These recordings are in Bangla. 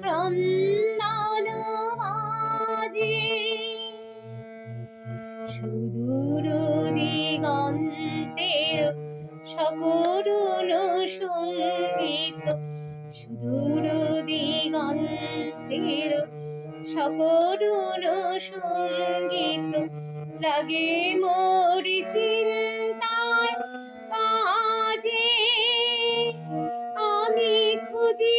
ক্রন্দন মাঝে সুদূর দিগন্তের সকরুণ সংগীত লাগে মোরি চিন্তায় কাজে আমি খুঁজি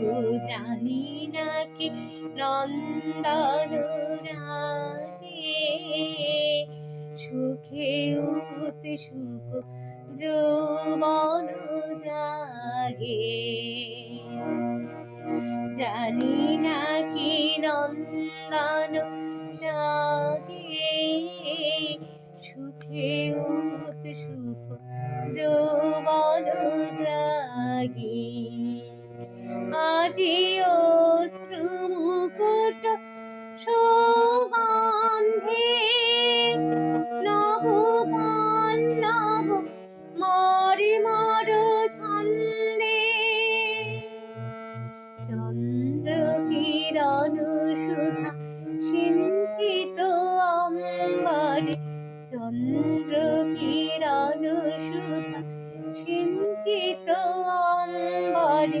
ওগো জানি নাকি নন্দন রাজে। সুখে উৎসুক যৌবন জাগে। জানি নাকি নন্দন রাগে। সুখে উৎসুক যৌবন জাগে। আজি অশ্রু মুকুট সুগন্ধে নব পল্লব মরি মর ছন্দে। সিঞ্চিত সুধা সিঞ্চিত অম্বরে